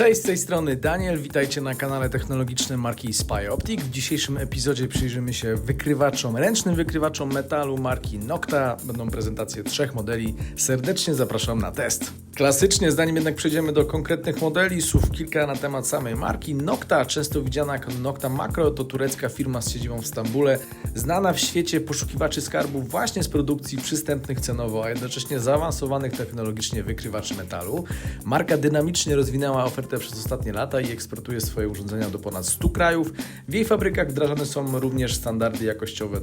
Cześć, z tej strony Daniel, witajcie na kanale technologicznym marki Spy Optic. W dzisiejszym epizodzie przyjrzymy się wykrywaczom, ręcznym wykrywaczom metalu marki Nocta. Będą prezentacje trzech modeli. Serdecznie zapraszam na test. Klasycznie, zanim jednak przejdziemy do konkretnych modeli, słów kilka na temat samej marki. Nocta, często widziana jako Nocta Macro, to turecka firma z siedzibą w Stambule, znana w świecie poszukiwaczy skarbów właśnie z produkcji przystępnych cenowo, a jednocześnie zaawansowanych technologicznie wykrywaczy metalu. Marka dynamicznie rozwinęła ofertę przez ostatnie lata i eksportuje swoje urządzenia do ponad 100 krajów. W jej fabrykach wdrażane są również standardy jakościowe,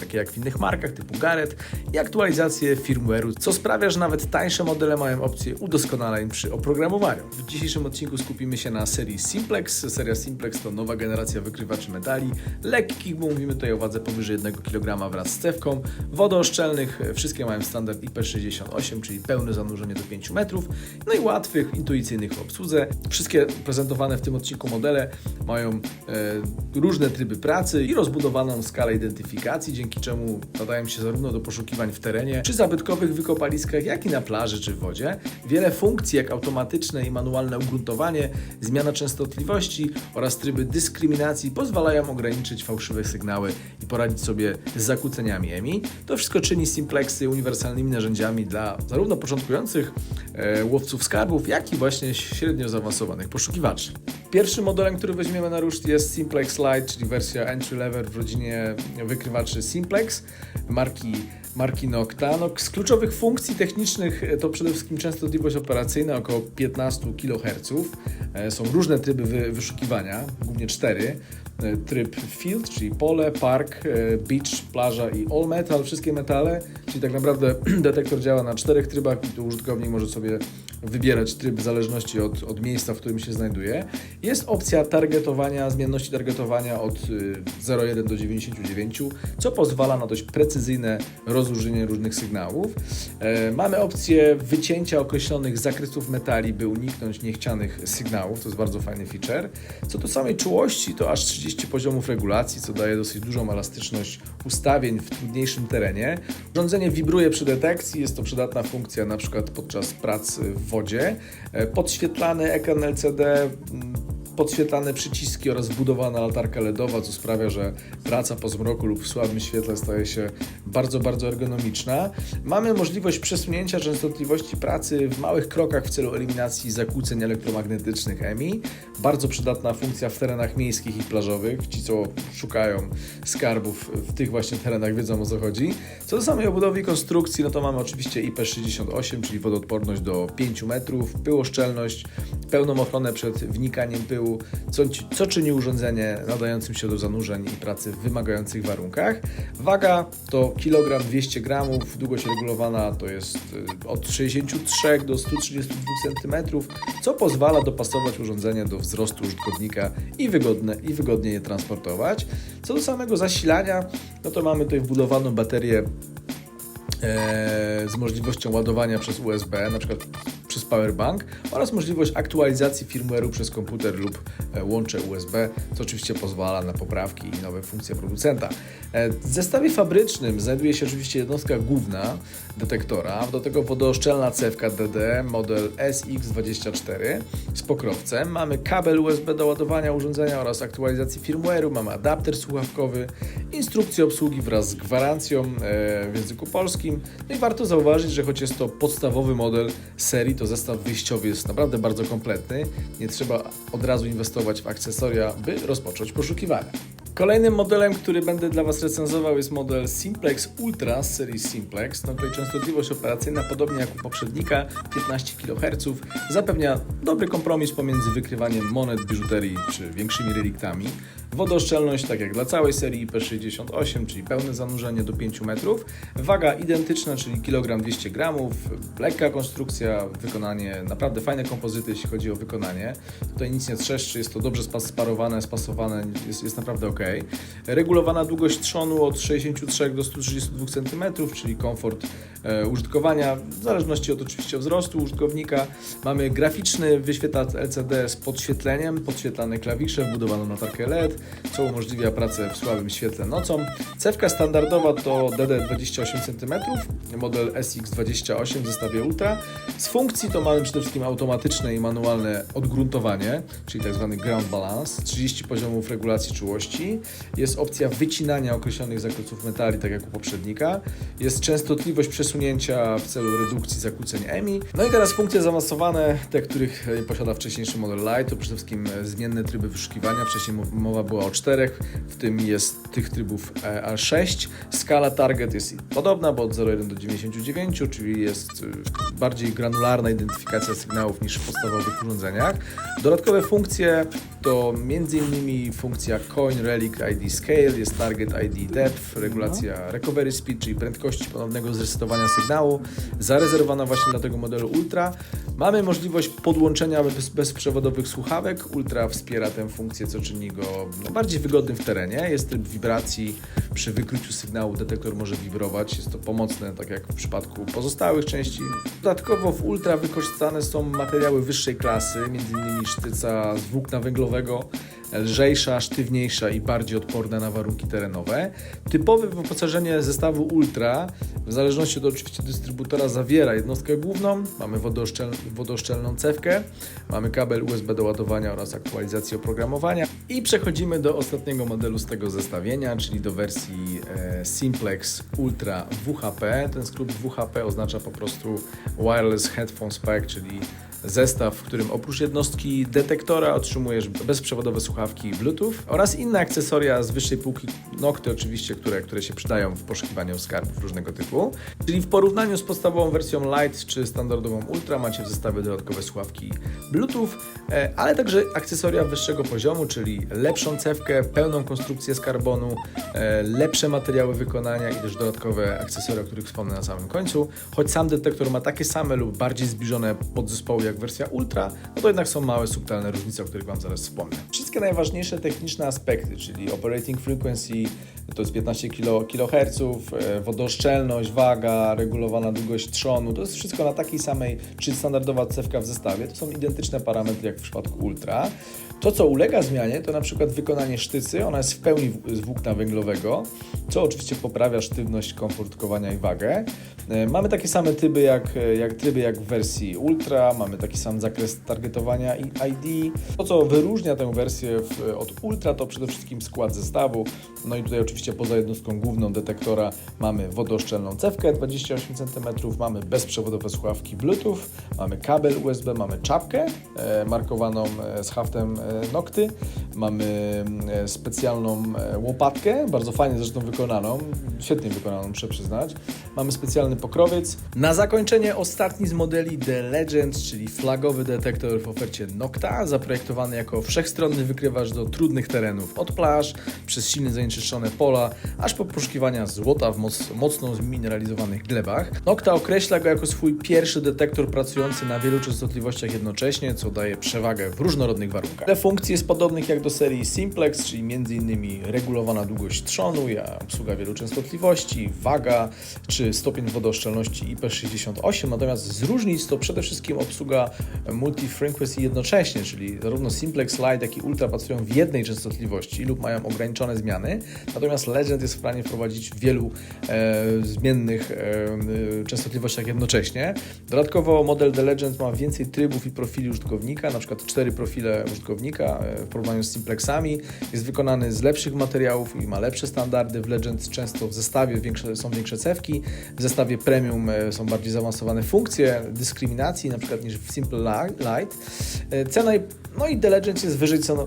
takie jak w innych markach typu Garrett i aktualizacje firmware'u, co sprawia, że nawet tańsze modele mają opcję udoskonaleń przy oprogramowaniu. W dzisiejszym odcinku skupimy się na serii Simplex. Seria Simplex to nowa generacja wykrywaczy metali, lekkich, bo mówimy tutaj o wadze powyżej 1 kg wraz z cewką, wodooszczelnych, wszystkie mają standard IP68, czyli pełne zanurzenie do 5 metrów, no i łatwych, intuicyjnych w obsłudze. Wszystkie prezentowane w tym odcinku modele mają e, różne tryby pracy i rozbudowaną skalę identyfikacji, dzięki czemu nadają się zarówno do poszukiwań w terenie, czy zabytkowych wykopaliskach, jak i na plaży czy w wodzie. Wiele funkcji, jak automatyczne i manualne ugruntowanie, zmiana częstotliwości oraz tryby dyskryminacji pozwalają ograniczyć fałszywe sygnały i poradzić sobie z zakłóceniami EMI. To wszystko czyni Simplexy uniwersalnymi narzędziami dla zarówno początkujących E, łowców skarbów, jak i właśnie średnio zaawansowanych poszukiwaczy. Pierwszym modelem, który weźmiemy na ruszt jest Simplex Lite, czyli wersja entry level w rodzinie wykrywaczy Simplex marki marki Noctanox. Z kluczowych funkcji technicznych e, to przede wszystkim częstotliwość operacyjna około 15 kHz. E, są różne tryby wyszukiwania, głównie cztery. Tryb field, czyli pole, park, e, beach, plaża i all metal, wszystkie metale, czyli tak naprawdę detektor działa na czterech trybach i tu użytkownik może sobie wybierać tryb w zależności od, od miejsca, w którym się znajduje. Jest opcja targetowania, zmienności targetowania od y, 0,1 do 99, co pozwala na dość precyzyjne rozróżnienie różnych sygnałów. E, mamy opcję wycięcia określonych zakresów metali, by uniknąć niechcianych sygnałów. To jest bardzo fajny feature. Co do samej czułości, to aż 30 poziomów regulacji, co daje dosyć dużą elastyczność ustawień w trudniejszym terenie. Urządzenie wibruje przy detekcji, jest to przydatna funkcja na przykład podczas prac w wodzie. E, Podświetlany ekran LCD, mm, podświetlane przyciski oraz wbudowana latarka LEDowa, co sprawia, że praca po zmroku lub w słabym świetle staje się bardzo, bardzo ergonomiczna. Mamy możliwość przesunięcia częstotliwości pracy w małych krokach w celu eliminacji zakłóceń elektromagnetycznych EMI. Bardzo przydatna funkcja w terenach miejskich i plażowych. Ci, co szukają skarbów w tych właśnie terenach, wiedzą o co chodzi. Co do samej obudowy i konstrukcji, no to mamy oczywiście IP68, czyli wodoodporność do 5 metrów, pyłoszczelność, pełną ochronę przed wnikaniem pyłu, co, co czyni urządzenie nadającym się do zanurzeń i pracy w wymagających warunkach. Waga to kilogram 200 gramów, długość regulowana to jest y, od 63 do 132 cm, co pozwala dopasować urządzenie do wzrostu użytkownika i, wygodne, i wygodnie je transportować. Co do samego zasilania, no to mamy tutaj wbudowaną baterię e, z możliwością ładowania przez USB, na przykład przez powerbank oraz możliwość aktualizacji firmware'u przez komputer lub e, łącze USB, co oczywiście pozwala na poprawki i nowe funkcje producenta. E, W zestawie fabrycznym znajduje się oczywiście jednostka główna detektora, do tego wodooszczelna cewka DD model SX24 z pokrowcem. Mamy kabel USB do ładowania urządzenia oraz aktualizacji firmware'u, mamy adapter słuchawkowy, instrukcję obsługi wraz z gwarancją e, w języku polskim. No i warto zauważyć, że choć jest to podstawowy model serii, to zestaw wyjściowy jest naprawdę bardzo kompletny. Nie trzeba od razu inwestować w akcesoria, by rozpocząć poszukiwania. Kolejnym modelem, który będę dla Was recenzował jest model Simplex Ultra z serii Simplex. No częstotliwość operacyjna, podobnie jak u poprzednika, 15 kHz, zapewnia dobry kompromis pomiędzy wykrywaniem monet, biżuterii czy większymi reliktami. Wodooszczelność, tak jak dla całej serii IP68, czyli pełne zanurzenie do 5 metrów. Waga identyczna, czyli kilogram 200 gramów. Lekka konstrukcja, wykonanie, naprawdę fajne kompozyty, jeśli chodzi o wykonanie. Tutaj nic nie trzeszczy, jest to dobrze sparowane, spasowane, jest, jest naprawdę ok. Regulowana długość trzonu od 63 do 132 cm, czyli komfort e, użytkowania, w zależności od oczywiście wzrostu użytkownika. Mamy graficzny wyświetlacz LCD z podświetleniem, podświetlane klawisze, wbudowaną latarkę LED, co umożliwia pracę w słabym świetle nocą. Cewka standardowa to DD 28 cm, model SX28 w zestawie Ultra. Z funkcji to mamy przede wszystkim automatyczne i manualne odgruntowanie, czyli tak zwany ground balance, 30 poziomów regulacji czułości. Jest opcja wycinania określonych zakresów metali, tak jak u poprzednika. Jest częstotliwość przesunięcia w celu redukcji zakłóceń EMI. No i teraz funkcje zaawansowane, te, których e, posiada wcześniejszy model Lite, to przede wszystkim e, zmienne tryby wyszukiwania. Wcześniej mowa była o czterech, w tym jest tych trybów e, aż 6. Skala target jest podobna, bo od 0,1 do 99, czyli jest bardziej granularna identyfikacja sygnałów niż w podstawowych urządzeniach. Dodatkowe funkcje to m.in. funkcja Coin Relic ID Scale, jest Target ID Depth, regulacja Recovery Speed, czyli prędkości ponownego zresetowania sygnału, zarezerwowana właśnie dla tego modelu Ultra. Mamy możliwość podłączenia bez, bezprzewodowych słuchawek. Ultra wspiera tę funkcję, co czyni go no, bardziej wygodnym w terenie. Jest tryb wibracji. Przy wykryciu sygnału detektor może wibrować. Jest to pomocne, tak jak w przypadku pozostałych części. Dodatkowo w Ultra wykorzystane są materiały wyższej klasy, m.in. sztyca z włókna węglowego, lżejsza, sztywniejsza i bardziej odporna na warunki terenowe. Typowe wyposażenie zestawu Ultra, w zależności od oczywiście dystrybutora, zawiera jednostkę główną, mamy wodooszczel, wodooszczelną cewkę, mamy kabel USB do ładowania oraz aktualizacji oprogramowania i przechodzimy do ostatniego modelu z tego zestawienia, czyli do wersji e, Simplex Ultra WHP. Ten skrót WHP oznacza po prostu Wireless Headphone Pack, czyli zestaw, w którym oprócz jednostki detektora otrzymujesz bezprzewodowe słuchawki Bluetooth oraz inne akcesoria z wyższej półki Nocty oczywiście, które, które się przydają w poszukiwaniu skarbów różnego typu. Czyli w porównaniu z podstawową wersją Lite czy standardową Ultra macie w zestawie dodatkowe słuchawki Bluetooth, e, ale także akcesoria wyższego poziomu, czyli lepszą cewkę, pełną konstrukcję z karbonu, e, lepsze materiały wykonania i też dodatkowe akcesoria, o których wspomnę na samym końcu. Choć sam detektor ma takie same lub bardziej zbliżone podzespoły jak wersja Ultra, no to jednak są małe, subtelne różnice, o których Wam zaraz wspomnę. Wszystkie najważniejsze techniczne aspekty, czyli operating frequency, to jest 15 kilo- kHz, e, wodooszczelność, waga, regulowana długość trzonu, to jest wszystko na takiej samej, czy standardowa cewka w zestawie, to są identyczne parametry jak w przypadku Ultra. To, co ulega zmianie, to na przykład wykonanie sztycy, ona jest w pełni z włókna węglowego, co oczywiście poprawia sztywność, komfort kowania i wagę. E, Mamy takie same tryby jak, jak tryby jak w wersji Ultra, mamy taki sam zakres targetowania i ID. To, co wyróżnia tę wersję w, od Ultra, to przede wszystkim skład zestawu. No i tutaj oczywiście poza jednostką główną detektora mamy wodooszczelną cewkę 28 cm, mamy bezprzewodowe słuchawki Bluetooth, mamy kabel USB, mamy czapkę e, markowaną e, z haftem e, Nocty, mamy e, specjalną e, łopatkę, bardzo fajnie zresztą wykonaną, świetnie wykonaną muszę przyznać. Mamy specjalny pokrowiec. Na zakończenie ostatni z modeli The Legend, czyli flagowy detektor w ofercie Nocta, zaprojektowany jako wszechstronny wykrywacz do trudnych terenów, od plaż, przez silnie zanieczyszczone pola, aż po poszukiwania złota w moc, mocno zmineralizowanych glebach. Nocta określa go jako swój pierwszy detektor pracujący na wielu częstotliwościach jednocześnie, co daje przewagę w różnorodnych warunkach. Wiele funkcji jest podobnych jak do serii Simplex, czyli m.in. regulowana długość trzonu, obsługa wielu częstotliwości, waga czy stopień wodooszczelności IP68, natomiast z różnic to przede wszystkim obsługa multi-frequency jednocześnie, czyli zarówno Simplex Lite, jak i Ultra pracują w jednej częstotliwości lub mają ograniczone zmiany, natomiast Legend jest w stanie wprowadzić w wielu e, zmiennych e, e, częstotliwościach jednocześnie. Dodatkowo model The Legend ma więcej trybów i profili użytkownika, na przykład cztery profile użytkownika e, w porównaniu z Simplexami. Jest wykonany z lepszych materiałów i ma lepsze standardy. W Legend często w zestawie większe, są większe cewki, w zestawie premium e, są bardziej zaawansowane funkcje dyskryminacji, na przykład niż w Simple Li- Lite. E, Cena, i- no i The Legend jest wyżej ceno,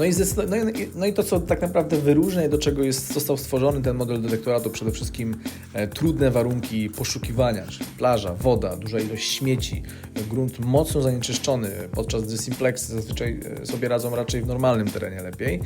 no i, zdecydo- no, i, no i to, co tak naprawdę wyróżnia i do czego jest, został stworzony ten model detektora, to przede wszystkim e, trudne warunki poszukiwania, czyli plaża, woda, duża ilość śmieci, grunt mocno zanieczyszczony, podczas gdy Simplexy zazwyczaj e, sobie radzą raczej w normalnym terenie lepiej.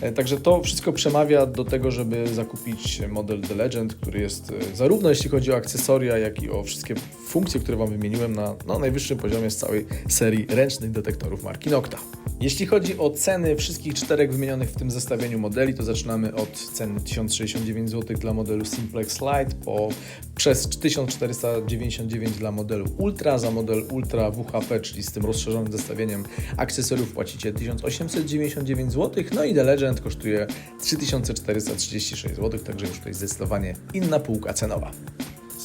E, także to wszystko przemawia do tego, żeby zakupić model The Legend, który jest e, zarówno jeśli chodzi o akcesoria, jak i o wszystkie funkcje, które Wam wymieniłem na no, najwyższym poziomie z całej serii ręcznych detektorów marki Nocta. Jeśli chodzi o ceny wszystkich wszystkich czterech wymienionych w tym zestawieniu modeli, to zaczynamy od ceny 1069 zł dla modelu Simplex Lite po przez 1499 dla modelu Ultra. Za model Ultra WHP, czyli z tym rozszerzonym zestawieniem akcesoriów płacicie 1899 zł, no i The Legend kosztuje 3436 zł, także już tutaj zdecydowanie inna półka cenowa.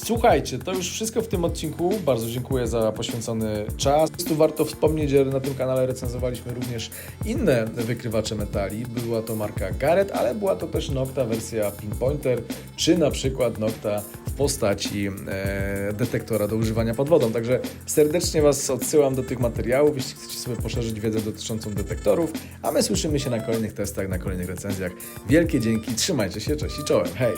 Słuchajcie, to już wszystko w tym odcinku. Bardzo dziękuję za poświęcony czas. Tu warto wspomnieć, że na tym kanale recenzowaliśmy również inne wykrywacze metali. Była to marka Garrett, ale była to też Nocta wersja Pinpointer, czy na przykład Nocta w postaci e, detektora do używania pod wodą. Także serdecznie Was odsyłam do tych materiałów, jeśli chcecie sobie poszerzyć wiedzę dotyczącą detektorów, a my słyszymy się na kolejnych testach, na kolejnych recenzjach. Wielkie dzięki, trzymajcie się, cześć i czołem, hej!